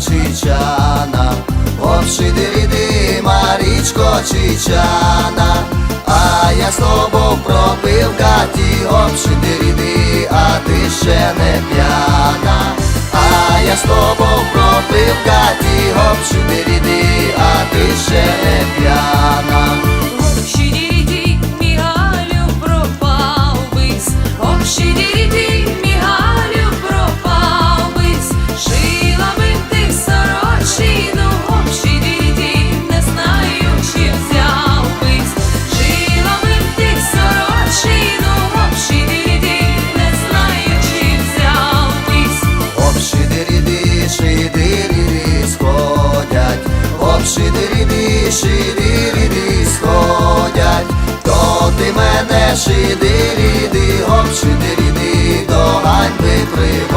чичана, обшидириди, Марічко чичана, а я з тобою пропив каті, обшидириди, а ти ще не п'яна, а я з тобою пропив каті, обшидириди, обшидириди, шидириди сходять, то ти мене шидириди, обшидириди, до ганьби приводять.